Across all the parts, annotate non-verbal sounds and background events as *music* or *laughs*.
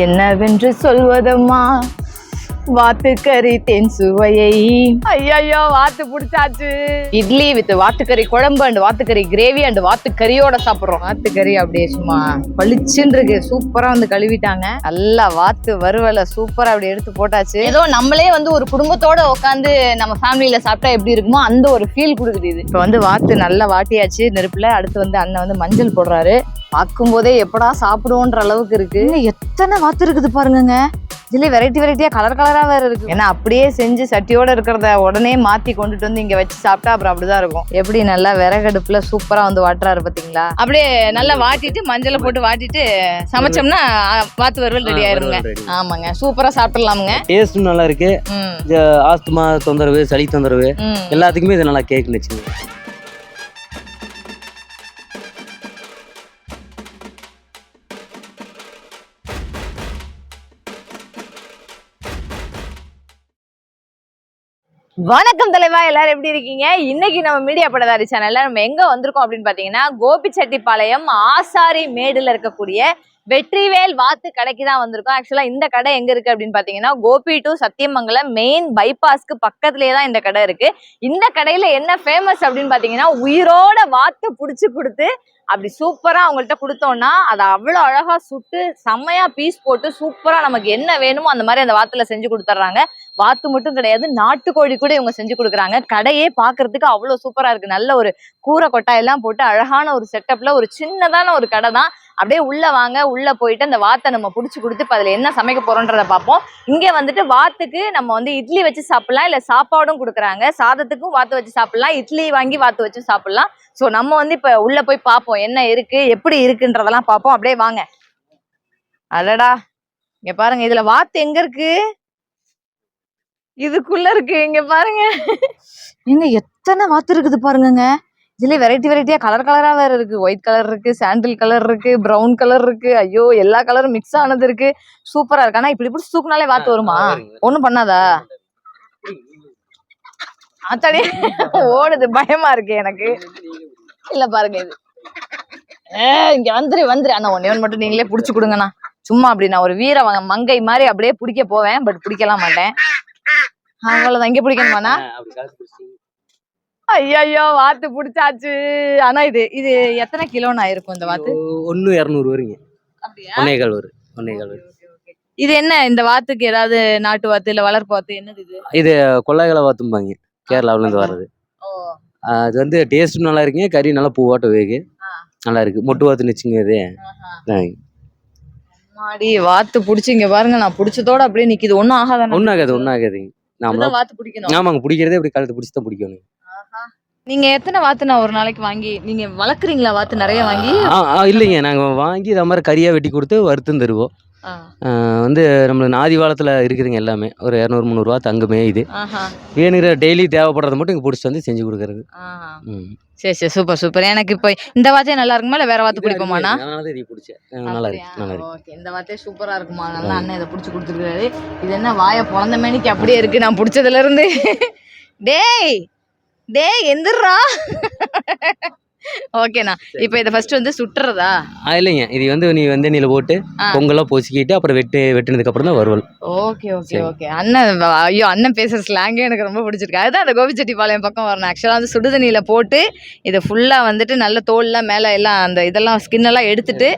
என்னவென்று சொல்வதம்மா வாத்துக்கறி தென் சுவையை. ஐயோ வாத்து புடிச்சாச்சு. இட்லி வித் வாத்துக்கறி குழம்பு அண்ட் வாத்துக்கறி கிரேவி அண்ட் வாத்துக்கறியோட சாப்பிடுறோம். வாத்துக்கறி அப்படியே சும்மா பளிச்சுன்னு இருக்கு. சூப்பரா வந்து கழுவிட்டாங்க. நல்லா வாத்து வறுவலை சூப்பரா அப்படி எடுத்து போட்டாச்சு. ஏதோ நம்மளே வந்து ஒரு குடும்பத்தோட உட்காந்து நம்ம ஃபேமிலியில சாப்பிட்டா எப்படி இருக்குமோ அந்த ஒரு ஃபீல் கொடுக்குது இது. இப்போ வந்து வாத்து நல்லா வாட்டியாச்சு. நெருப்புல அடுத்து வந்து அண்ணன் வந்து மஞ்சள் போடுறாரு. பார்க்கும் போதே எப்படா சாப்பிடுவோன்ற அளவுக்கு இருக்கு. எத்தனை வாத்து இருக்குது பாருங்கங்க. இதுல வெரைட்டி வெரைட்டியா கலர் கலரா வேற இருக்கு. ஏன்னா அப்படியே செஞ்சு சட்டியோட இருக்கிறத உடனே மாத்தி கொண்டுட்டு வந்து இங்க வச்சு சாப்பிட்டா அப்புறம் அப்படிதான் இருக்கும். எப்படி நல்லா விறகடுப்புல சூப்பரா வந்து வாட்டுறாரு பாத்தீங்களா? அப்படியே நல்லா வாட்டிட்டு மஞ்சளை போட்டு வாட்டிட்டு சமைச்சோம்னா வாத்து வறுவல் ரெடி ஆயிருங்க. ஆமாங்க. சூப்பரா சாப்பிடலாமுங்க. டேஸ்ட்டும் நல்லா இருக்கு ஆஸ்துமா தொந்தரவு சளி தொந்தரவு எல்லாத்துக்குமே இது நல்லா கேக்குன்னு வணக்கம் தலைவா எல்லாரும் எப்படி இருக்கீங்க? இன்னைக்கு நம்ம மீடியா படதாரி சேனல்ல நம்ம எங்க வந்திருக்கோம் அப்படின்னு பாத்தீங்கன்னா கோபிச்செட்டிப்பாளையம் ஆசாரி மேடுல இருக்கக்கூடிய வெற்றிவேல் வாத்து கடைக்கு தான் வந்திருக்கோம். ஆக்சுவலா இந்த கடை எங்க இருக்கு அப்படின்னு பாத்தீங்கன்னா கோபி டு சத்தியமங்கலம் மெயின் பைபாஸ்க்கு பக்கத்துலயே தான் இந்த கடை இருக்கு. இந்த கடையில என்ன ஃபேமஸ் அப்படின்னு பாத்தீங்கன்னா உயிரோட வாத்து புடிச்சு கொடுத்து அப்படி சூப்பரா அவங்கள்ட்ட கொடுத்தோம்னா அதை அவ்வளோ அழகா சுட்டு செம்மையா பீஸ் போட்டு சூப்பரா நமக்கு என்ன வேணுமோ அந்த மாதிரி அந்த வாத்துல செஞ்சு கொடுத்துட்றாங்க. வாத்து மட்டும் கிடையாது நாட்டுக்கோழி கூட இவங்க செஞ்சு கொடுக்குறாங்க. கடையே பாக்குறதுக்கு அவ்வளோ சூப்பரா இருக்கு. நல்ல ஒரு கூரை கொட்டாயெல்லாம் போட்டு அழகான ஒரு செட்டப்ல ஒரு சின்னதான ஒரு கடை தான். அப்படியே உள்ள வாங்க உள்ள போயிட்டு அந்த வாத்தை நம்ம புடிச்சு கொடுத்து இப்போ அதுல என்ன சமைக்க போறோன்றத பார்ப்போம். இங்க வந்துட்டு வாத்துக்கு நம்ம வந்து இட்லி வச்சு சாப்பிடலாம். இல்ல சாப்பாடும் கொடுக்குறாங்க. சாதத்துக்கும் வாத்து வச்சு சாப்பிடலாம். இட்லி வாங்கி வாத்து வச்சு சாப்பிடலாம். சோ நம்ம வந்து இப்ப உள்ள போய் பார்ப்போம். என்ன இருக்கு எப்படி இருக்குன்றதெல்லாம் பார்ப்போம். அப்படியே வாங்க. அடடா. இங்க பாருங்க இதுல வாத்து எங்க இருக்கு? இதுக்குள்ள இருக்கு இங்க பாருங்க. இங்க எத்தனை வாத்து இருக்குது பாருங்கங்க. இதுல வெரைட்டி வெரைட்டியா கலர் கலரா வேற இருக்கு. ஒயிட் கலர் இருக்கு சாண்டில் கலர் இருக்கு பிரவுன் கலர் இருக்கு. ஐயோ எல்லா கலரும் மிக்ஸ் ஆனது இருக்கு. சூப்பரா இருக்கு. ஆனா இப்படி இப்படி தூக்குனாலே வாத்து வருமா? ஒண்ணும் பண்ணாதா? ஆத்தாடி ஓடுது. பயமா இருக்கு எனக்கு. இல்ல பாருங்க இது. ஏ இங்க வந்துரு வந்துரு. அண்ணா ஒன்னே ஒன்று மட்டும் நீங்களே புடிச்சு கொடுங்கண்ணா. சும்மா அப்படி நான் ஒரு வீர வ- மங்கை மாதிரி அப்படியே பிடிக்க போவேன் பட் பிடிக்கலாம் மாட்டேன். அவ்வளவுதான் இங்க பிடிக்கணுமாண்ணா ஐயோ வாத்து புடிச்சாச்சு. ஆனா இது இது எத்தனை கிலோண்ணா இருக்கும் இந்த வாத்து? ஒன்று இரநூறு வருங்க ஒன்னேகால் வரும் ஒன்னேகால் வரும் இது என்ன இந்த வாத்துக்கு ஏதாவது நாட்டு வாத்து இல்ல வளர்ப்பு வாத்து? என்னது இது? இது கொள்ளைகளை வாத்தும்பாங்க கேரளாவுல இருந்து வர்றது. அது வந்து டேஸ்ட்டும் நல்லா இருக்குங்க கறி நல்லா பூவாட்ட வேகு. நல்லா இருக்கு. மொட்டு வாத்துன்னு வச்சுங்க இது. மாடி வாத்து புடிச்சு இங்க பாருங்க நான் புடிச்சதோட அப்படியே நிக்குது. ஒண்ணும் ஆகாதானே ஒன்றாகாது ஒன்றாகாதுங்க நாமளா இப்படிதான் வாத்து பிடிக்கணும். ஆமாங்க பிடிக்கிறதே இப்படி கழுத்து பிடிச்சி தான் பிடிக்கணும் நீங்க எத்தனை வாத்து நான் ஒரு நாளைக்கு வாங்கி நீங்க வளர்க்குறீங்களா வாத்து நிறைய வாங்கி? ஆ ஆ, இல்லைங்க. நாங்கள் வாங்கி இதை மாதிரி கறியாக வெட்டி கொடுத்து வறுத்தும் தருவோம். வந்து நம்மளுக்கு நாதி வாரத்தில் இருக்குதுங்க எல்லாமே. ஒரு இரநூறு முந்நூறுவா தங்குமே இது. வேணுங்கிற டெய்லி தேவைப்படுறத மட்டும் இங்கே பிடிச்சி வந்து செஞ்சு கொடுக்குறது. சரி சரி. சூப்பர் சூப்பர் எனக்கு இப்போ இந்த வாத்தே நல்லா இருக்குமா? இல்ல வேற வாத்து பிடிக்குமாண்ணா இதை பிடிச்சேன். நல்லா இருக்கு. நல்லா இருக்கு. ஓகே. இந்த வாத்தே சூப்பரா இருக்குமா? நல்லா அண்ணன் இதை புடிச்சு கொடுத்துருக்காரு. இது என்ன வாயை பிறந்த மேனிக்கு அப்படியே இருக்கு. நான் பிடிச்சதுல இருந்து. *laughs* டேய்! டேய் எந்திரா *laughs* ஓகேண்ணா. இப்போ இதை ஃபர்ஸ்ட் வந்து சுட்டுறதா? இல்லைங்க. இது வந்து நீ வந்து நீல போட்டு. பொங்கலாம் பொசிக்கிட்டு அப்புறம் வெட்டு வெட்டினதுக்கு அப்புறம் தான் வருவல். Okay okay. ஓகே. அண்ணன் ஐயோ அண்ணன் பேசுற ஸ்லாங்கே எனக்கு ரொம்ப பிடிச்சிருக்கு. அதுதான் அந்த கோபிச்செட்டிப்பாளையம் பக்கம் வரணும். ஆக்சுவலாக வந்து சுடுதண்ணியில் போட்டு இதை ஃபுல்லாக வந்துட்டு நல்ல தோல்லாம் மேலே எல்லாம் அந்த இதெல்லாம் ஸ்கின் எல்லாம் எடுத்துட்டு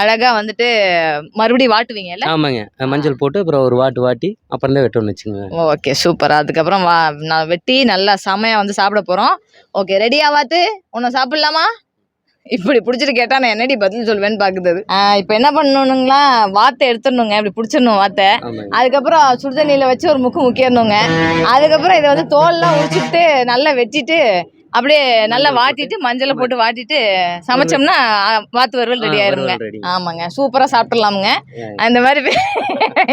அழகாக வந்துட்டு மறுபடியும் வாட்டுவீங்கல்ல? ஆமாங்க. மஞ்சள் போட்டு அப்புறம் ஒரு வாட்டு வாட்டி அப்புறம் தான் வெட்டணும்னு வச்சுங்க ஓகே சூப்பர். அதுக்கப்புறம் வா நான் வெட்டி நல்லா செமையாக வந்து சாப்பிட போகிறோம் ஓகே ரெடியா வாத்து உன்னை சாப்பிட்லாமா? இப்படி பிடிச்சிட்டு கேட்டா நான் என்னடி பதில் சொல்வேன்னு பாக்குது இப்போ என்ன பண்ணணுங்களா வாத்தை எடுத்துடணுங்க இப்படி பிடிச்சிடணும் வாத்தை. அதுக்கப்புறம் சுடுதண்ணியில் வச்சு ஒரு முக்கு முக்கிடணுங்க. அதுக்கப்புறம் இதை வந்து தோல்லாம் உரிச்சுட்டு நல்லா வெட்டிட்டு அப்படியே நல்லா வாட்டிட்டு மஞ்சளை போட்டு வாட்டிட்டு சமைச்சோம்னா வாத்து வறுவல் ரெடி ஆயிருங்க. ஆமாங்க. சூப்பரா சாப்பிடலாமுங்க அந்த மாதிரி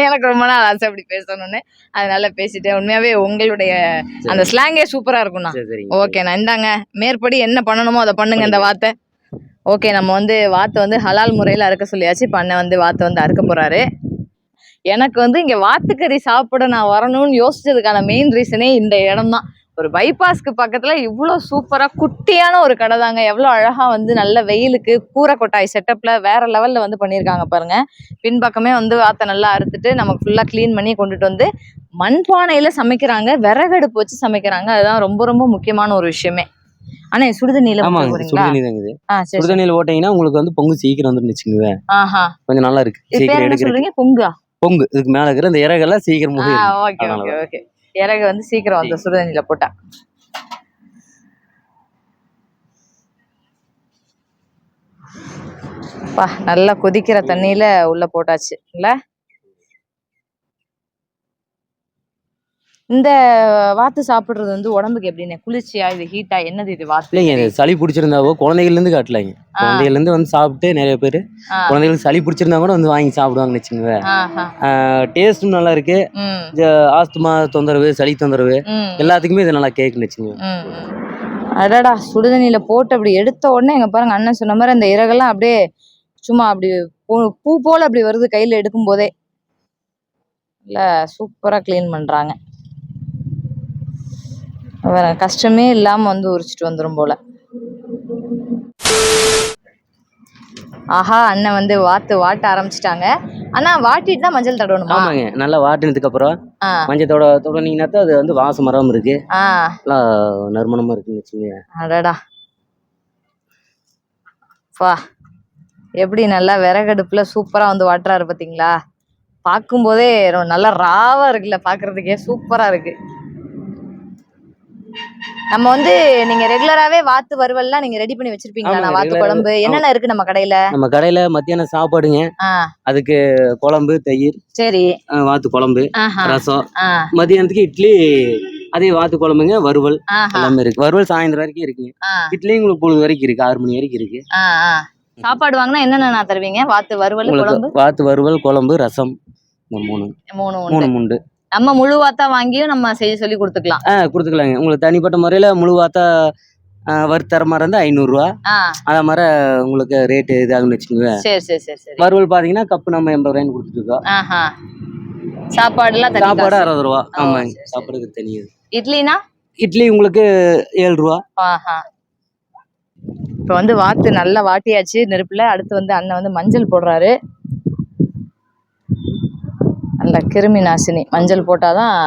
எனக்கு ரொம்ப நாள் ஆசை அப்படி பேசணும்னு. அதனால பேசிட்டேன். உண்மையாவே உங்களுடைய அந்த ஸ்லாங்கே சூப்பரா இருக்கும்ண்ணா. ஓகேண்ணா இந்தாங்க. மேற்படி என்ன பண்ணணுமோ அதை பண்ணுங்க இந்த வாத்தை. ஓகே நம்ம வந்து வாத்தை வந்து ஹலால் முறையில் அறுக்க சொல்லியாச்சு. அண்ணன் வந்து வாத்தை வந்து அறுக்க போறாரு. எனக்கு வந்து இங்க வாத்துக்கறி சாப்பிட நான் வரணும்னு யோசிச்சதுக்கான மெயின் ரீசனே இந்த இடம் தான் ஒரு பைபாஸ்க்கு பக்கத்துல இவ்வளோ சூப்பரா குட்டியான ஒரு கடை தாங்க. எவ்வளோ அழகா வந்து நல்ல வெயிலுக்கு கூரை கொட்டாய் செட்டப்ல வேற லெவல்ல வந்து பண்ணியிருக்காங்க பாருங்க. பின்பக்கமே வந்து வாத்தை நல்லா அறுத்துட்டு நமக்கு ஃபுல்லா க்ளீன் பண்ணி கொண்டுட்டு வந்து மண்பானையில சமைக்கிறாங்க. விறகடுப்பு வச்சு சமைக்கிறாங்க. அதுதான் ரொம்ப ரொம்ப முக்கியமான ஒரு விஷயமே. ஆனா சுடுதண்ணியில. சுடுதண்ணியில் ஓட்டிங்கன்னா உங்களுக்கு வந்து பொங்கு சீக்கிரம் ஆஹா. கொஞ்சம் நல்லா இருக்கு. சீக்கிரம் சொல்றீங்க? பொங்கா? பொங்கு. இதுக்கு மேல இருக்கிற இந்த இறகெல்லாம் சீக்கிரம் ஓகே ஓகே ஓகே. இறகு வந்து சீக்கிரம் வந்து சுடுதண்ணில போட்டா. நல்லா கொதிக்கிற தண்ணியில உள்ள போட்டாச்சு இல்ல இந்த வாத்து சாப்பிடுறது வந்து உடம்புக்கு எப்படின்னு? குளிர்ச்சியா? இது ஹீட்டா என்னது இது வாத்து? இல்லைங்க இது சளி பிடிச்சிருந்தாவோ குழந்தைகள்ல இருந்து காட்டலைங்க. குழந்தைகள்ல இருந்து வந்து சாப்பிட்டு நிறைய பேர். குழந்தைகளுக்கு சளி பிடிச்சிருந்தா கூட வந்து வாங்கி சாப்பிடுவாங்கன்னு வச்சுக்கோங்க ஆஹா. டேஸ்ட்டும் நல்லா இருக்கு. ஆஸ்துமா தொந்தரவு சளி தொந்தரவு எல்லாத்துக்குமே இது நல்லா கேக்குன்னு வச்சுக்கோங்க. அடடா சுடுதண்ணியில போட்டு அப்படி எடுத்த உடனே எங்க பாருங்க அண்ணன் சொன்ன மாதிரி அந்த இறகெல்லாம் அப்படியே சும்மா அப்படி பூ- போல அப்படி வருது கையில எடுக்கும் போதே இல்ல சூப்பரா க்ளீன் பண்றாங்க. கஷ்டமே இல்லாம வந்து உரிச்சிட்டு வந்துரும் போல. ஆஹா அண்ணன் வந்து வாத்து வாட்ட ஆரம்பிச்சிட்டாங்க. ஆனா வாட்டிட்டு தான் மஞ்சள் தடவணுமா? ஆமாங்க நல்லா வாட்டினதுக்கு அப்புறம் மஞ்சத்தோட தொடனீங்கன்னா தான் அது வந்து வாசம் மரம் இருக்கு. ஆ. நல்லா நறுமணமா இருக்குன்னு வச்சுக்கோங்க. அடடா. வா எப்படி நல்லா விறகடுப்புல சூப்பரா வந்து வாட்டுறாரு பாத்தீங்களா? பார்க்கும்போதே நல்லா ராவா இருக்குல்ல பாக்குறதுக்கே சூப்பரா இருக்கு. நம்ம வந்து நீங்க ரெகுலராவே வாத்து வறுவல்லாம் நீங்க ரெடி பண்ணி வச்சிருப்பீங்களா? வாத்து. குழம்பு. என்னென்ன இருக்கு நம்ம கடையில? நம்ம கடையில மத்தியானம் சாப்பாடுங்க. அதுக்கு குழம்பு தயிர் சரி. வாத்து குழம்பு ரசம். ஆ. மதியானத்துக்கு இட்லி அதே வாத்து குழம்புங்க வறுவல் எல்லாமே இருக்கு. வறுவல் சாயந்தரம் வரைக்கும் இருக்குங்க. ஆ. இட்லியும் உங்களுக்கு பொழுது வரைக்கும் இருக்கு. ஆறு மணி வரைக்கும் இருக்கு. சாப்பாடு வாங்கினா என்னென்ன தருவீங்க? வாத்து வறுவல் குழம்பு? வாத்து வறுவல் குழம்பு ரசம். மூணு. மூணு மூணு உண்டு. நம்ம முழு வாத்தா வாங்கியும் நம்ம செய்ய சொல்லி கொடுத்துக்கலாம். ஆ கொடுத்துக்கலாங்க. உங்களுக்கு தனிப்பட்ட முறையில் முழு வாத்தா வறுத்தர மாதிரி இருந்தால் ஐநூறுரூவா அதே மாதிரி உங்களுக்கு ரேட்டு இதாகுன்னு வச்சுக்கோங்க. சரி சரி சரி சரி. வறுவல் பார்த்தீங்கன்னா கப்பு நம்ம எண்பது ரூபாய்னு கொடுத்துருக்கோம் சாப்பாடுலாம் சாப்பாடு. அறுபது ரூபா. ஆமாங்க. சாப்பாடுக்கு தனி இட்லினா? இட்லி உங்களுக்கு ஏழு ரூபா இப்போ வந்து வாத்து நல்லா வாட்டியாச்சு. நெருப்புல அடுத்து வந்து அண்ணன் வந்து மஞ்சள் போடுறாரு. நல்ல கிருமி நாசினி மஞ்சள் போட்டாதான்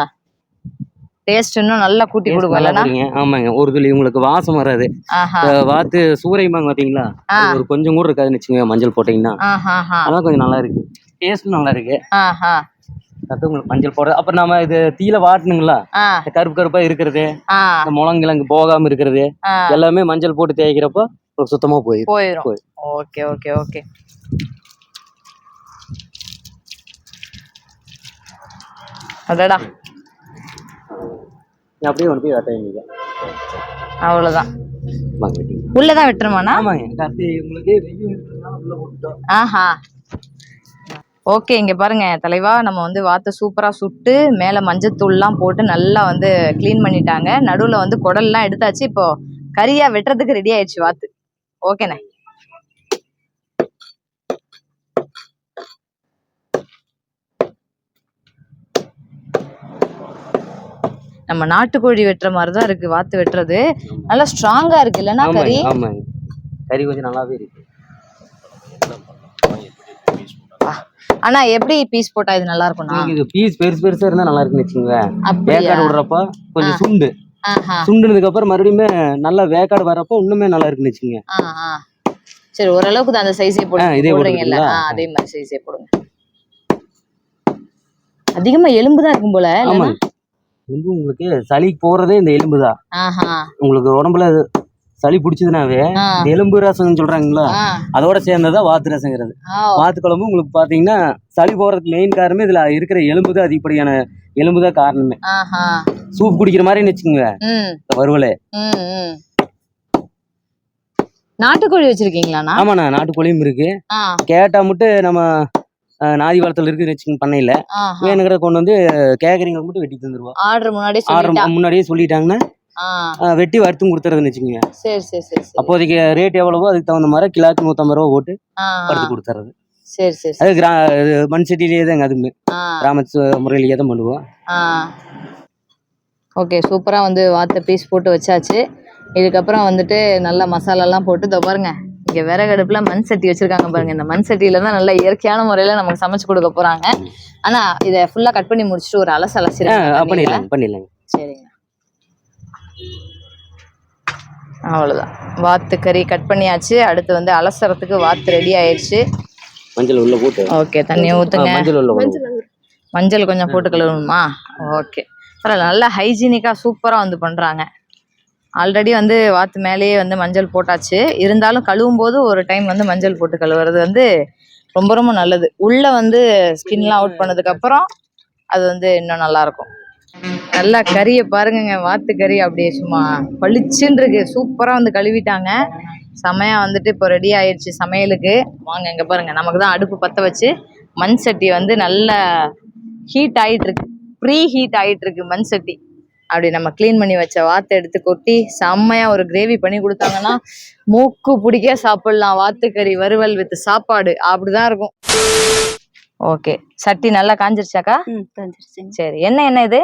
டேஸ்ட் இன்னும் நல்லா கூட்டி கொடுக்கும். ஆமாங்க. ஒரு துளி உங்களுக்கு வாசம் வராது. வாத்து சூறைமாங்க. அது ஒரு கொஞ்சம் கூட இருக்காதுன்னு வச்சுக்கோங்க மஞ்சள் போட்டிங்கன்னா. அதான் கொஞ்சம் நல்லா இருக்கு. டேஸ்ட்டும் நல்லா இருக்கு. உங்களுக்கு மஞ்சள் போடுறது. அப்புறம் நம்ம இது தீல வாட்டணுங்களா? கருப்பு கருப்பா இருக்கிறது. முழங்கிழங்கு போகாம இருக்கிறது. எல்லாமே மஞ்சள் போட்டு தேய்க்கிறப்போ சுத்தமா போயிடும். போயிடும். போய். Okay okay okay. அடடா நீ அப்படியே கொண்டு போய் வெட்ட வெட்டிங்க. உள்ளதான் போட்டுட்டோம். ஆஹா. ஓகே இங்க பாருங்க தலைவா நம்ம வந்து வாத்தை சூப்பரா சுட்டு மேல மஞ்சத்தூள்லாம் போட்டு நல்லா வந்து க்ளீன் பண்ணிட்டாங்க. நடுவுல வந்து குடல்லாம் எடுத்தாச்சு. இப்போ கறியா வெட்டுறதுக்கு ரெடி ஆயிடுச்சு வாத்து. ஓகேண்ணே? நம்ம நாட்டுக்கோழி வெட்டுற மாதிரி தான் இருக்கு வாத்து வெட்டுறது. நல்லா ஸ்ட்ராங்கா இருக்கு இல்லைன்னா கறி? கறி கொஞ்சம் நல்லாவே இருக்கு. ஆனா எப்படி பீஸ் போட்டா இது நல்லா இருக்கும்னா? இது பீஸ் பெருசு பெருசா இருந்தா நல்லா இருக்குன்னு அப்படியா? வேக்காடு விடுறப்ப கொஞ்சம் சுண்டு. சுண்டுனதுக்கு அப்புறம் மறுபடியுமே நல்லா வேக்காடு வரப்போ இன்னுமே நல்லா இருக்குன்னு ஆ. சரி ஓரளவுக்கு அந்த சைஸே போடுங்க இதே போடுறீங்கல்ல? அதே மாதிரி சைஸே போடுங்க. அதிகமா எலும்பு தான் இருக்கும் போல இல்லைன்னா? எலும்பு உங்களுக்கு சளி போறதே இந்த எலும்பு தான் உங்களுக்கு உடம்புல சளி பிடிச்சதுனாவே எலும்பு ரசம் சொல்றாங்களா. அதோட சேர்ந்ததா வாத்து ரசங்கிறது. வாத்து குழம்பு உங்களுக்கு பாத்தீங்கன்னா சளி போறதுக்கு மெயின் காரணமே இதுல இருக்கிற எலும்பு தான் அதிகப்படியான எலும்பு தான் காரணமே. சூப் குடிக்கிற மாதிரின்னு வச்சுக்கோங்க. ம். நாட்டுக்கோழி வச்சிருக்கீங்களாண்ணா? ஆமாண்ணா நாட்டுக்கோழியும் இருக்கு. கேட்டா மட்டும் நம்ம அஹ், நாதி வளத்துல இருக்குன்னு வச்சுக்கோங்க பண்ணையில. ஆஹா. வேணுங்கிற கொண்டு வந்து கேக்குறீங்க மட்டும் வெட்டி தந்துருவோம் ஆர்டர் முன்னாடி ஆர்டர் முன்னாடியே சொல்லிட்டாங்கன்னா வெட்டி வறுத்தும் கொடுத்துறதுன்னு வச்சுக்கோங்க. சரி சரி சரி அப்போதைக்கு ரேட் எவ்வளவோ அதுக்கு தகுந்த மாதிரி கிலோக்கு நூற்றம்பது ரூபா போட்டு. வறுத்து கொடுத்துறது. சரி சரி அது கிரா மண் சட்டிலேயே தாங்க அதுவுமே. ஆ, கிராமத்து முறையிலேயே தான் பண்ணுவோம். ஓகே சூப்பராக வந்து வாத்தை பீஸ் போட்டு வச்சாச்சு. இதுக்கப்புறம் வந்துட்டு நல்லா மசாலாலாம் போட்டு இதோ பாருங்க. இங்கே விறகடுப்புல மண் சட்டி வச்சிருக்காங்க பாருங்க. இந்த மண் சட்டியில தான் நல்ல இயற்கையான முறையில நமக்கு சமைச்சு கொடுக்க போறாங்க. ஆனா இதை ஃபுல்லா கட் பண்ணி முடிச்சுட்டு ஒரு அலசு ஆ அலசிருக்காங்க பண்ணிடலாங்க பண்ணிடலாங்க. சரிங்க. அவ்வளோதான் வாத்து கறி கட் பண்ணியாச்சு. அடுத்து வந்து அலசறதுக்கு வாத்து ரெடி ஆயிடுச்சு மஞ்சள் உள்ள போட்டு. ஓகே தண்ணியை ஆ, ஊற்றுங்க மஞ்சள் உள்ள. மஞ்சள் கொஞ்சம் போட்டு கழுவணுமா? ஓகே பரவாயில்ல நல்லா ஹைஜீனிக்காக சூப்பராக வந்து பண்ணுறாங்க ஆல்ரெடி வந்து வாத்து மேலேயே வந்து மஞ்சள் போட்டாச்சு. இருந்தாலும் கழுவும் போது ஒரு டைம் வந்து மஞ்சள் போட்டு கழுவுறது வந்து ரொம்ப ரொம்ப நல்லது. உள்ளே வந்து ஸ்கின்லாம் அவுட் பண்ணதுக்கப்புறம் அது வந்து இன்னும் நல்லா இருக்கும் நல்லா கறியை பாருங்கங்க வாத்து கறி அப்படியே சும்மா பளிச்சுன்னு இருக்கு சூப்பராக வந்து கழுவிட்டாங்க. செமையாக வந்துட்டு இப்போ ரெடி ஆயிடுச்சு சமையலுக்கு. வாங்க இங்க பாருங்க. நமக்கு தான் அடுப்பு பற்ற வச்சு மண் சட்டி வந்து நல்ல ஹீட் ஆயிட்டு இருக்கு ப்ரீ ஹீட் ஆயிட்டு இருக்கு மண் சட்டி. அப்படி நம்ம க்ளீன் பண்ணி வச்ச வாத்தை எடுத்து கொட்டி செம்மையா ஒரு கிரேவி பண்ணி கொடுத்தாங்கன்னா மூக்கு பிடிக்க சாப்பிடலாம். வாத்துக்கறி வறுவல் வித் சாப்பாடு. அப்படிதான் இருக்கும். ஓகே சட்டி நல்லா காஞ்சிருச்சாக்கா? சரி. என்ன என்ன இது?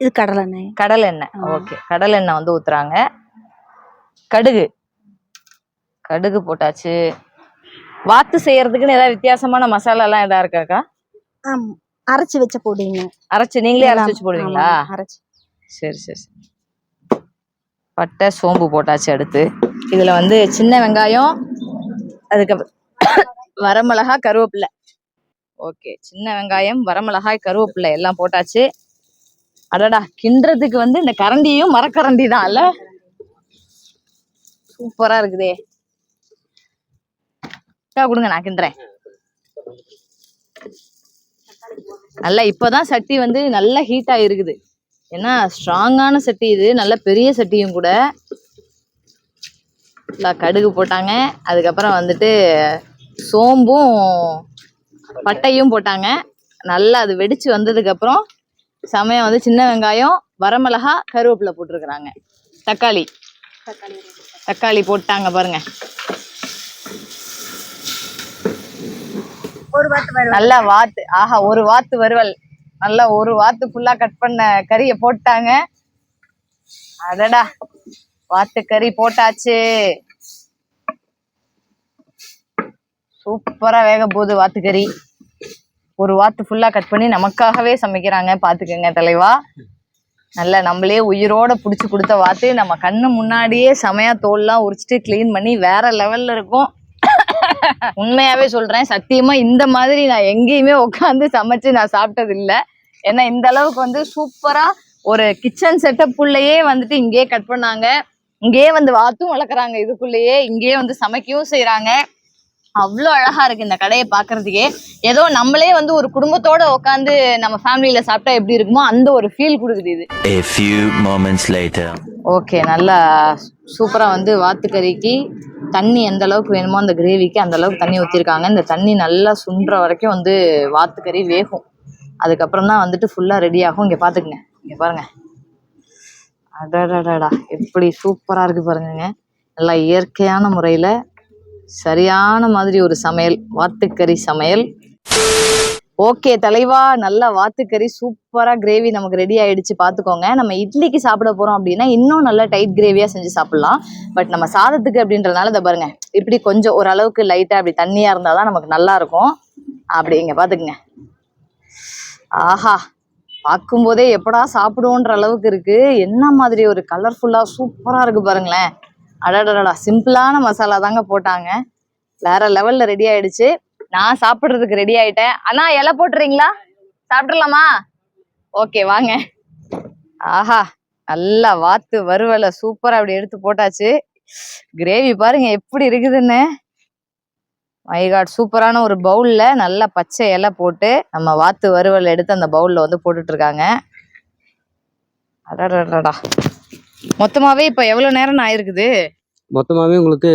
இது கடலை எண்ணெய். கடல் எண்ணெய். ஓகே கடல் எண்ணெய் வந்து ஊத்துறாங்க. கடுகு. கடுகு போட்டாச்சு. வாத்து செய்யறதுக்குன்னு ஏதாவது வித்தியாசமான மசாலா எல்லாம் ஏதா இருக்காக்கா அரைச்சு வச்ச பொடிங்க. அரைச்சு நீங்களே அரைச்சு வச்சு போடுவீங்களா? அரைச்சு. சரி சரி சரி. பட்டை சோம்பு போட்டாச்சு அடுத்து. இதில் வந்து சின்ன வெங்காயம் அதுக்கப்புறம் வரமிளகா கருவேப்பிலை ஓகே சின்ன வெங்காயம் வரமிளகாய் கருவேப்பிலை எல்லாம் போட்டாச்சு. அடடா கிண்டுறதுக்கு வந்து இந்த கரண்டியும் மரக்கரண்டி தான் இல்ல? சூப்பரா இருக்குதே. கொடுங்க நான் கிண்டுறேன். நல்லா இப்பதான் சட்டி வந்து நல்லா ஹீட் ஆயிருக்குது. ஏன்னா ஸ்ட்ராங்கான சட்டி இது. நல்ல பெரிய சட்டியும் கூட. நல்லா கடுகு போட்டாங்க. அதுக்கப்புறம் வந்துட்டு சோம்பும் பட்டையும் போட்டாங்க. நல்லா அது வெடிச்சு வந்ததுக்கப்புறம் சமயம் வந்து சின்ன வெங்காயம் வரமிளகா கருவேப்பிலை போட்டிருக்கிறாங்க. தக்காளி. தக்காளி போட்டாங்க பாருங்க. நல்லா வாத்து. ஆஹா ஒரு வாத்து வறுவல் நல்லா ஒரு வாத்து ஃபுல்லா கட் பண்ண கறியை போட்டாங்க. அடடா வாத்து கறி போட்டாச்சு. சூப்பரா வேக போகுது வாத்து கறி. ஒரு வாத்து ஃபுல்லா கட் பண்ணி நமக்காகவே சமைக்கிறாங்க. பாத்துக்கோங்க தலைவா. நல்ல நம்மளே உயிரோட புடிச்சு கொடுத்த வாத்து நம்ம கண்ணு முன்னாடியே செமையா தோல்லாம் உரிச்சிட்டு கிளீன் பண்ணி வேற லெவல்ல இருக்கும். உண்மையாவே சொல்றேன் சத்தியமா இந்த மாதிரி நான் எங்கேயுமே உட்காந்து சமைச்சு நான் சாப்பிட்டது இல்ல ஏன்னா இந்த அளவுக்கு வந்து சூப்பரா ஒரு கிச்சன் செட்டப்புள்ளேயே வந்துட்டு இங்கேயே கட் பண்ணாங்க. இங்கேயே வந்து வாத்தும் வளர்க்குறாங்க. இதுக்குள்ளேயே இங்கேயே வந்து சமைக்கவும் செய்யறாங்க அவ்வளோ அழகா இருக்கு இந்த கடையை பார்க்கிறதுக்கே. ஏதோ நம்மளே வந்து ஒரு குடும்பத்தோட உட்காந்து நம்ம ஃபேமிலியில சாப்பிட்டா எப்படி இருக்குமோ அந்த ஒரு ஃபீல் கொடுக்குது இது. A few moments later. Okay நல்லா சூப்பராக வந்து வாத்துக்கறிக்கு தண்ணி எந்த அளவுக்கு வேணுமோ அந்த கிரேவிக்கு அந்த அளவுக்கு தண்ணி ஊற்றிருக்காங்க இந்த தண்ணி நல்லா சுண்டுற வரைக்கும் வந்து வாத்துக்கறி வேகும். அதுக்கப்புறம் தான் வந்துட்டு ஃபுல்லாக ரெடி ஆகும். இங்கே பார்த்துக்குங்க இங்கே பாருங்க. அடடடடா. எப்படி சூப்பராக இருக்கு பாருங்கங்க. நல்லா இயற்கையான முறையில் சரியான மாதிரி ஒரு சமையல் வாத்துக்கறி சமையல். ஓகே தலைவா நல்ல வாத்துக்கறி சூப்பரா கிரேவி நமக்கு ரெடி ஆயிடுச்சு. பாத்துக்கோங்க. நம்ம இட்லிக்கு சாப்பிட போறோம் அப்படின்னா இன்னும் நல்ல டைட் கிரேவியா செஞ்சு சாப்பிடலாம். பட் நம்ம சாதத்துக்கு அப்படின்றதுனால இதை பாருங்க. இப்படி கொஞ்சம் ஓரளவுக்கு லைட்டா அப்படி தண்ணியா இருந்தாதான் நமக்கு நல்லா இருக்கும். அப்படி இங்க பாத்துக்குங்க. ஆஹா பார்க்கும்போதே எப்படா சாப்பிடுவோன்ற அளவுக்கு இருக்கு. என்ன மாதிரி ஒரு கலர்ஃபுல்லா சூப்பரா இருக்கு பாருங்களேன். அடடடா சிம்பிளான மசாலா தாங்க போட்டாங்க. வேற லெவல்ல ரெடி ஆயிடுச்சு. நான் சாப்பிட்றதுக்கு ரெடி ஆயிட்டேன். அண்ணா இலை போட்டுறீங்களா? சாப்பிட்றலாமா ஓகே வாங்க. ஆஹா நல்லா வாத்து வறுவலை சூப்பரா அப்படி எடுத்து போட்டாச்சு. கிரேவி பாருங்க எப்படி இருக்குதுன்னு. மைகாட் சூப்பரான ஒரு பவுல்ல நல்லா பச்சை இலை போட்டு நம்ம வாத்து வறுவல் எடுத்து அந்த பவுல்ல வந்து போட்டுட்டு இருக்காங்க. மொத்தமாவே இப்ப எவ்வளவு நேரம் ஆயிருக்குது? மொத்தமாகவே உங்களுக்கு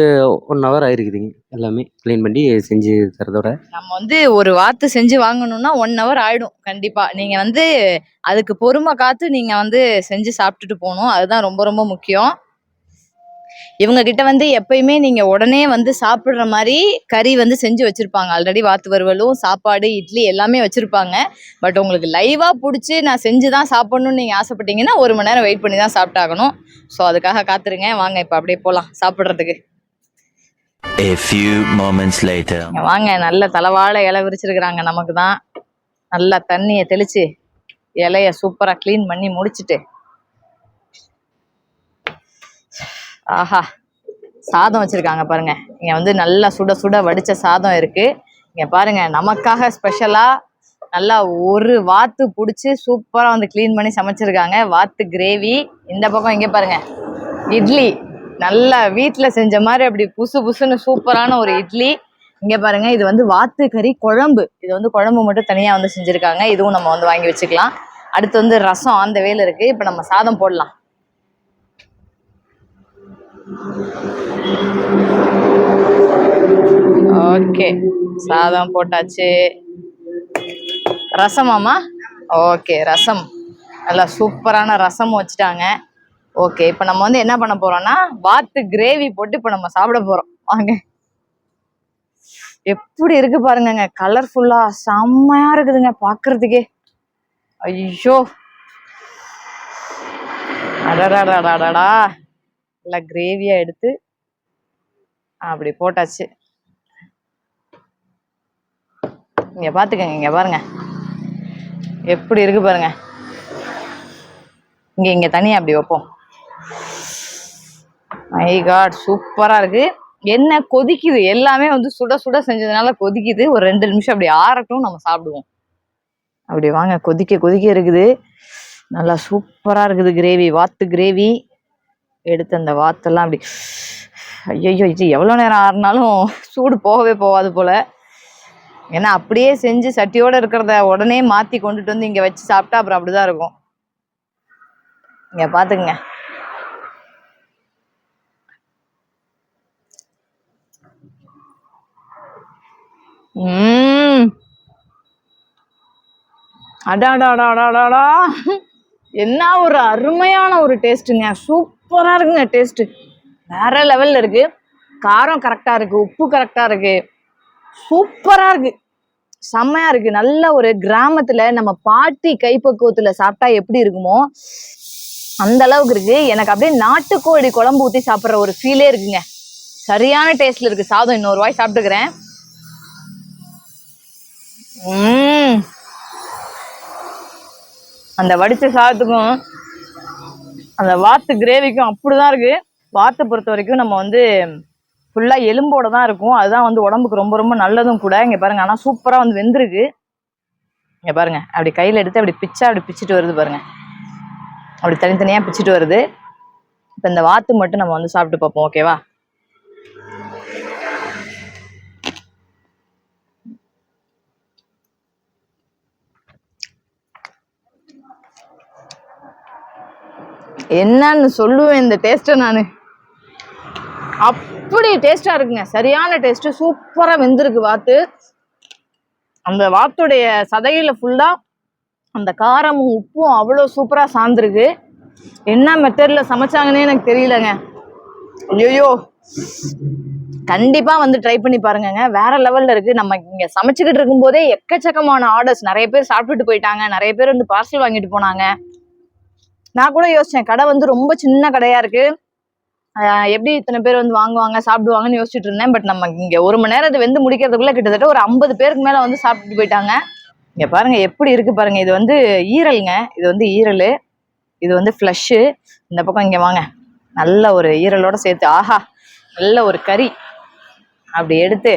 ஒன் ஹவர் ஆயிருக்குதுங்க. எல்லாமே க்ளீன் பண்ணி செஞ்சு தரதோட நம்ம வந்து ஒரு வாத்து செஞ்சு வாங்கணும்னா ஒன் ஹவர் ஆயிடும் கண்டிப்பா. நீங்க வந்து அதுக்கு பொறுமை காத்து நீங்க வந்து செஞ்சு சாப்பிட்டுட்டு போகணும். அதுதான் ரொம்ப ரொம்ப முக்கியம். இவங்க கிட்ட வந்து எப்பயுமே நீங்க உடனே வந்து சாப்பிடுற மாதிரி கறி வந்து செஞ்சு வச்சிருப்பாங்க. ஆல்ரெடி வாத்து வறுவலும் சாப்பாடு இட்லி எல்லாமே வச்சிருப்பாங்க. பட் உங்களுக்கு லைவா பிடிச்சி நான் செஞ்சு தான் சாப்பிடணும்னு நீங்க ஆசைப்பட்டீங்கன்னா ஒரு மணி நேரம் வெயிட் பண்ணி தான் சாப்பிட்டாகணும். ஸோ அதுக்காக காத்துருங்க. வாங்க இப்போ அப்படியே போகலாம் சாப்பிட்றதுக்கு. A few moments later. வாங்க நல்ல தலவாழை இலை விரிச்சிருக்கிறாங்க நமக்கு தான் நல்லா தண்ணியை தெளிச்சு இலைய சூப்பரா க்ளீன் பண்ணி முடிச்சிட்டு. ஆஹா சாதம் வச்சிருக்காங்க பாருங்க. இங்க வந்து நல்லா சுட சுட வடிச்ச சாதம் இருக்கு. இங்க பாருங்க நமக்காக ஸ்பெஷலா நல்லா ஒரு வாத்து பிடிச்சி சூப்பரா வந்து க்ளீன் பண்ணி சமைச்சிருக்காங்க. வாத்து கிரேவி இந்த பக்கம் இங்க பாருங்க இட்லி. நல்லா வீட்டில் செஞ்ச மாதிரி அப்படி புசு புசுன்னு சூப்பரான ஒரு இட்லி. இங்க பாருங்க இது வந்து வாத்து கறி குழம்பு. இது வந்து குழம்பு மட்டும் தனியா வந்து செஞ்சிருக்காங்க. இதுவும் நம்ம வந்து வாங்கி வச்சுக்கலாம். அடுத்து வந்து ரசம் அந்த வேல இருக்கு. இப்ப நம்ம சாதம் போடலாம். ஓகே சாதம் போட்டாச்சு. ரசமாமா ஓகே ரசம். நல்லா சூப்பரான ரசம் வச்சுட்டாங்க. ஓகே இப்போ நம்ம வந்து என்ன பண்ண போறோம்னா வாத்து கிரேவி போட்டு இப்போ நம்ம சாப்பிட போறோம். வாங்க. எப்படி இருக்கு பாருங்கங்க. கலர்ஃபுல்லா செம்மையா இருக்குதுங்க பாக்குறதுக்கே. ஐயோ. அடடாடாடாடா நல்லா கிரேவியா எடுத்து அப்படி போட்டாச்சு. இங்க பாத்துக்கங்க இங்க பாருங்க. எப்படி இருக்கு பாருங்க. இங்க இங்க தனியா அப்படி வைப்போம். மை காட் சூப்பரா இருக்கு. என்ன கொதிக்குது? எல்லாமே வந்து சுட சுட செஞ்சதுனால கொதிக்குது. ஒரு ரெண்டு நிமிஷம் அப்படி ஆறட்டும் நம்ம சாப்பிடுவோம். அப்படி வாங்க கொதிக்க கொதிக்க இருக்குது. நல்லா சூப்பரா இருக்குது கிரேவி வாத்து கிரேவி எடுத்து அந்த வாத்தெல்லாம் அப்படி ஐயோ இது எவ்வளோ நேரம் ஆறுனாலும் சூடு போகவே போகாது போல. ஏன்னா அப்படியே செஞ்சு சட்டியோட இருக்கிறத உடனே மாத்தி கொண்டுட்டு வந்து இங்கே வச்சு சாப்பிட்டா அப்புறம் அப்படிதான் இருக்கும். இங்கே பார்த்துக்குங்க உம் அடாடாடாடாடாடா. என்ன ஒரு அருமையான ஒரு டேஸ்ட்டுங்க சூப் சூப்பராக இருக்குங்க டேஸ்ட்டு வேற லெவலில் இருக்கு. காரம் கரெக்டாக இருக்கு உப்பு கரெக்டாக இருக்கு. சூப்பராக இருக்கு. செம்மையாக இருக்கு. நல்ல ஒரு கிராமத்தில் நம்ம பாட்டி கைப்பக்குவத்தில் சாப்பிட்டா எப்படி இருக்குமோ அந்த அளவுக்கு இருக்கு. எனக்கு அப்படியே நாட்டுக்கோழி குழம்பு ஊற்றி சாப்பிட்ற ஒரு ஃபீலே இருக்குங்க. சரியான டேஸ்ட்ல இருக்கு. சாதம் இன்னொரு வாய் சாப்பிட்டுக்கிறேன். அந்த வடிச்ச சாதத்துக்கும் அந்த வாத்து கிரேவிக்கும் அப்படிதான் இருக்கு. வாத்தை பொறுத்த வரைக்கும் நம்ம வந்து ஃபுல்லா எலும்போட தான் இருக்கும். அதுதான் வந்து உடம்புக்கு ரொம்ப ரொம்ப நல்லதும் கூட. இங்க பாருங்க ஆனா சூப்பரா வந்து வெந்திருக்கு. இங்க பாருங்க அப்படி கையில எடுத்து அப்படி பிச்சா அப்படி பிச்சுட்டு வருது பாருங்க. அப்படி தனித்தனியா பிச்சுட்டு வருது. இப்ப இந்த வாத்து மட்டும் நம்ம வந்து சாப்பிட்டு பார்ப்போம் ஓகேவா என்னன்னு சொல்லுவேன் இந்த டேஸ்ட்டை நான். அப்படி டேஸ்ட்டாக இருக்குங்க. சரியான டேஸ்ட்டு சூப்பராக வெந்திருக்கு வாத்து. அந்த வாத்துடைய சதையில் ஃபுல்லாக அந்த காரமும் உப்பும் அவ்வளோ சூப்பராக சார்ந்துருக்கு என்ன மெத்தடில் சமைச்சாங்கன்னே எனக்கு தெரியலங்க. ஐயோ கண்டிப்பாக வந்து ட்ரை பண்ணி பாருங்கங்க. வேற லெவலில் இருக்குது நம்ம இங்கே சமைச்சிக்கிட்டு இருக்கும்போதே எக்கச்சக்கமான ஆர்டர்ஸ் நிறைய பேர் சாப்பிட்டுட்டு போயிட்டாங்க. நிறைய பேர் வந்து பார்சல் வாங்கிட்டு போனாங்க. நான் கூட யோசிச்சேன் கடை வந்து ரொம்ப சின்ன கடையா இருக்கு. எப்படி இத்தனை பேர் வந்து வாங்குவாங்க சாப்பிடுவாங்கன்னு யோசிச்சுட்டு இருந்தேன். பட் நம்ம இங்க ஒரு மணி நேரம் இது வெந்து முடிக்கிறதுக்குள்ள கிட்டத்தட்ட ஒரு ஐம்பது பேருக்கு மேல வந்து சாப்பிட்டுட்டு போயிட்டாங்க. இங்க பாருங்க எப்படி இருக்கு பாருங்க. இது வந்து ஈரலுங்க. இது வந்து ஈரல். இது வந்து ஃப்ளஷ்ஷு இந்த பக்கம் இங்க வாங்க. நல்ல ஒரு ஈரலோட சேர்த்து ஆஹா நல்ல ஒரு கறி. அப்படி எடுத்து.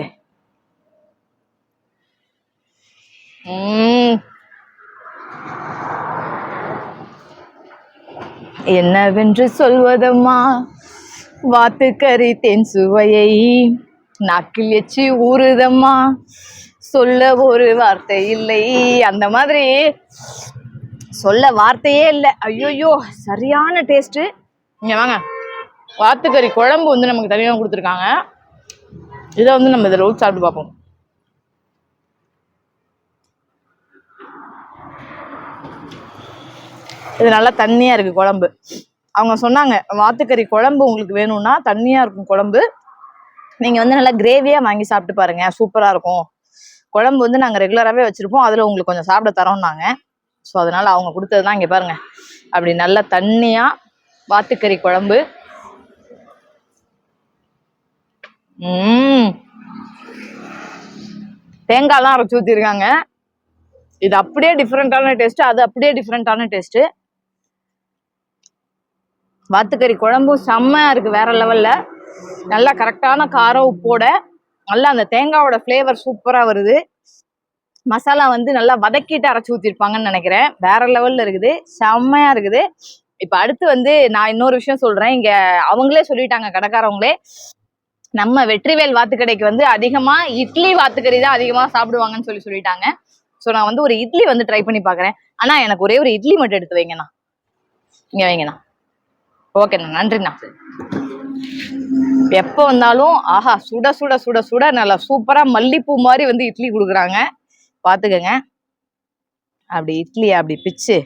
என்னவென்று சொல்வதம்மா? வாத்துக்கறி தென் சுவையை நாக்கில் எச்சி ஊறுதம்மா? சொல்ல ஒரு வார்த்தை இல்லை. அந்த மாதிரி சொல்ல வார்த்தையே இல்லை. ஐயோயோ சரியான டேஸ்ட்டு இங்கே வாங்க. வாத்துக்கறி குழம்பு வந்து நமக்கு தனியாக கொடுத்துருக்காங்க. இதை வந்து நம்ம இதில் ஊற்றி சாப்பிட்டு பார்ப்போம். இது நல்லா தண்ணியா இருக்கு குழம்பு. அவங்க சொன்னாங்க வாத்துக்கறி குழம்பு உங்களுக்கு வேணும்னா தண்ணியா இருக்கும் குழம்பு. நீங்க வந்து நல்லா கிரேவியா வாங்கி சாப்பிட்டு பாருங்க சூப்பரா இருக்கும். குழம்பு வந்து நாங்க ரெகுலராகவே வச்சிருப்போம் அதுல உங்களுக்கு கொஞ்சம் சாப்பிட தரோம்னாங்க. ஸோ அதனால அவங்க கொடுத்தது தான் இங்க பாருங்க. அப்படி நல்லா தண்ணியா வாத்துக்கறி குழம்பு. ம் தேங்காய்லாம் அரைச்சி ஊற்றிருக்காங்க இது அப்படியே டிஃப்ரெண்ட்டான டேஸ்ட் அது அப்படியே டிஃப்ரெண்ட்டான டேஸ்ட் வாத்துக்கறி குழம்பும் செம்மையாக இருக்குது வேற லெவலில். நல்லா கரெக்டான காரம் உப்போட நல்லா அந்த தேங்காவோட ஃப்ளேவர் சூப்பராக வருது. மசாலா வந்து நல்லா வதக்கிட்டு அரைச்சி ஊற்றிருப்பாங்கன்னு நினைக்கிறேன். வேற லெவலில் இருக்குது. செம்மையாக இருக்குது. இப்போ அடுத்து வந்து நான் இன்னொரு விஷயம் சொல்கிறேன் இங்கே அவங்களே சொல்லிட்டாங்க கடைக்காரவங்களே. நம்ம வெற்றிவேல் வாத்துக்கடைக்கு வந்து அதிகமாக இட்லி வாத்துக்கறி தான் அதிகமாக சாப்பிடுவாங்கன்னு சொல்லி சொல்லிட்டாங்க. ஸோ நான் வந்து ஒரு இட்லி வந்து ட்ரை பண்ணி பார்க்குறேன் ஆனால் எனக்கு ஒரே ஒரு இட்லி மட்டும் எடுத்து வைங்கண்ணா. இங்கே வைங்கண்ணா. ஓகேண்ணா நன்றிண்ணா. எப்போ வந்தாலும் ஆஹா சுட சுட சுட சுட நல்லா சூப்பராக மல்லிப்பூ மாதிரி வந்து இட்லி கொடுக்குறாங்க. பார்த்துக்கங்க அப்படி இட்லி அப்படி பிச்சு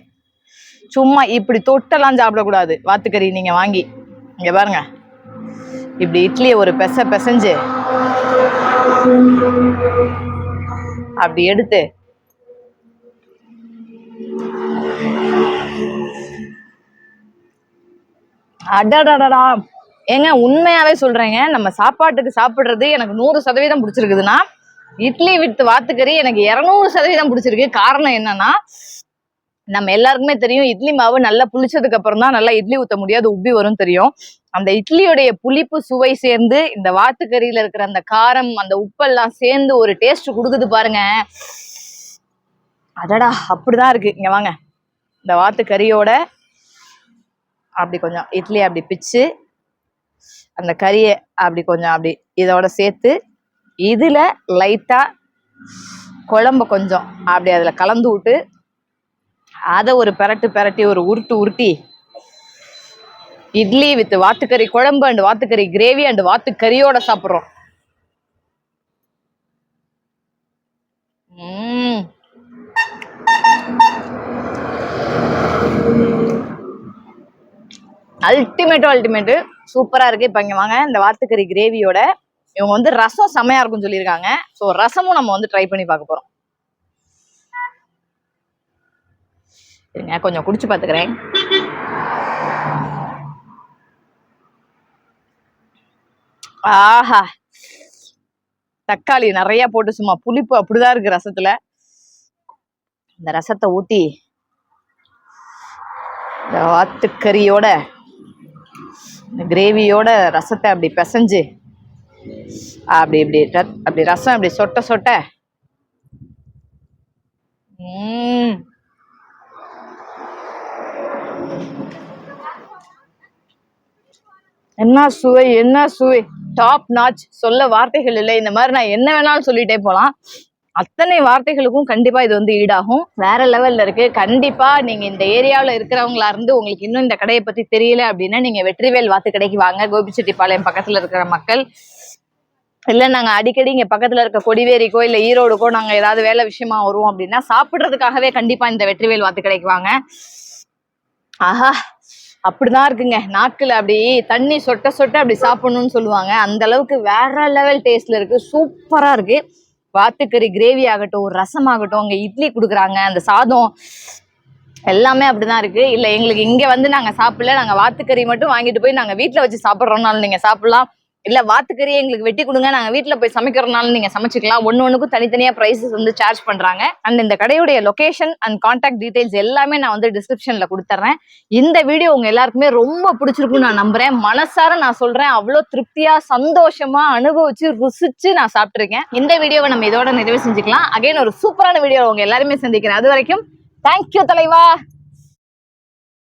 சும்மா இப்படி தொட்டெல்லாம் சாப்பிடக்கூடாது. வாத்துக்கறி நீங்கள் வாங்கி இங்கே பாருங்க. இப்படி இட்லியை ஒரு பெச பெசஞ்சு அப்படி எடுத்து அடடடடா. ஏங்க உண்மையாவே சொல்றேங்க நம்ம சாப்பாட்டுக்கு சாப்பிட்றது எனக்கு நூறு சதவீதம் பிடிச்சிருக்குதுன்னா இட்லி வித் வாத்துக்கறி எனக்கு இரநூறு சதவீதம் பிடிச்சிருக்கு. காரணம் என்னன்னா நம்ம எல்லாருக்குமே தெரியும் இட்லி மாவு நல்லா புளிச்சதுக்கு அப்புறம் தான் நல்லா இட்லி ஊத்த முடியாது உப்பி வரும் தெரியும். அந்த இட்லியுடைய புளிப்பு சுவை சேர்ந்து இந்த வாத்துக்கறியில இருக்கிற அந்த காரம் அந்த உப்பெல்லாம் சேர்ந்து ஒரு டேஸ்ட் கொடுக்குது பாருங்க. அடடா அப்படிதான் இருக்கு. இங்க வாங்க. இந்த வாத்துக்கறியோட அப்படி கொஞ்சம் இட்லி அப்படி பிச்சு அந்த கறியை அப்படி கொஞ்சம் அப்படி இதோட சேர்த்து இதில் லைட்டாக குழம்ப கொஞ்சம் அப்படி அதில் கலந்து விட்டு அதை ஒரு பெரட்டு பெரட்டி ஒரு உருட்டு உருட்டி இட்லி வித் வாத்துக்கறி குழம்பு அண்ட் வாத்துக்கறி கிரேவி அண்ட் வாத்துக்கறியோட சாப்பிட்றோம். ம் அல்டிமேட்டோ அல்டிமேட்டு சூப்பராக இருக்கு. இப்போ இங்கே வாங்க. இந்த வாத்துக்கறி கிரேவியோட இவங்க வந்து ரசம் செமையாக இருக்கும்னு சொல்லியிருக்காங்க. ஸோ ரசமும் நம்ம வந்து ட்ரை பண்ணி பார்க்க போகிறோம் இருங்க கொஞ்சம் குடிச்சு பார்த்துக்கிறேன். ஆஹா. தக்காளி நிறைய போட்டு சும்மா புளிப்பு அப்படிதான் இருக்கு ரசத்துல. இந்த ரசத்தை ஊத்தி இந்த வாத்துக்கறியோட இந்த கிரேவியோட ரசத்தை அப்படி பிசைஞ்சு அப்படி இப்படி அப்படி ரசம் அப்படி சொட்ட சொட்ட. உம் என்ன சுவை என்ன சுவை. டாப் நாச் சொல்ல வார்த்தைகள் இல்லை. இந்த மாதிரி நான் என்ன வேணாலும் சொல்லிட்டே போலாம். அத்தனை வார்த்தைகளுக்கும் கண்டிப்பா இது வந்து ஈடாகும். வேற லெவல்ல இருக்கு. கண்டிப்பா நீங்க இந்த ஏரியாவுல இருக்கிறவங்களா இருந்து உங்களுக்கு இன்னும் இந்த கடையை பத்தி தெரியல அப்படின்னா நீங்க வெற்றிவேல் வாத்து கடைக்கு வாங்க. கோபிச்செட்டிப்பாளையம் பக்கத்துல இருக்கிற மக்கள். இல்ல நாங்க அடிக்கடி இங்க பக்கத்துல இருக்க கொடிவேரிக்கோ இல்ல ஈரோடுக்கோ நாங்க ஏதாவது வேலை விஷயமா வருவோம் அப்படின்னா சாப்பிடுறதுக்காகவே கண்டிப்பா இந்த வெற்றிவேல் வாத்து கிடைக்குவாங்க ஆஹா அப்படிதான் இருக்குங்க. நாட்கள் அப்படி தண்ணி சொட்ட சொட்ட அப்படி சாப்பிடணும்னு சொல்லுவாங்க. அந்த அளவுக்கு வேற லெவல் டேஸ்ட்ல இருக்கு. சூப்பரா இருக்கு. வாத்துக்கறி கிரேவி ஆகட்டும் ரசம் ஆகட்டும் அங்க இட்லி கொடுக்குறாங்க. அந்த சாதம் எல்லாமே அப்படிதான் இருக்கு. இல்ல எங்களுக்கு இங்க வந்து நாங்க சாப்பிடல. நாங்க வாத்துக்கறி மட்டும் வாங்கிட்டு போய் நாங்க வீட்டில் வச்சு சாப்பிட்றோம்னாலும் நீங்க சாப்பிடலாம். இல்ல வாத்துக்கறி எங்களுக்கு வெட்டி கொடுங்க. நாங்க வீட்டுல போய் சமைக்கிறனாலும் நீங்க சமைச்சுக்கலாம். ஒன்னு ஒண்ணுக்கும் தனித்தனியா பிரைசஸ் வந்து சார்ஜ் பண்றாங்க. அண்ட் இந்த கடையுடைய லொகேஷன் அண்ட் கான்டாக்ட் டீடைல்ஸ் எல்லாமே நான் வந்து டிஸ்கிரிப்ஷன்ல கொடுத்துட்றேன் இந்த வீடியோ உங்க எல்லாருக்குமே ரொம்ப பிடிச்சிருக்கும்னு நான் நம்புறேன். மனசார நான் சொல்றேன். அவ்வளோ திருப்தியா சந்தோஷமா அனுபவிச்சு ருசிச்சு நான் சாப்பிட்டுருக்கேன். இந்த வீடியோவை நம்ம இதோட நிறைவு செஞ்சுக்கலாம். அகைன் ஒரு சூப்பரான வீடியோ உங்க எல்லாருமே சந்திக்கிறேன். அது வரைக்கும் தேங்க்யூ தலைவா.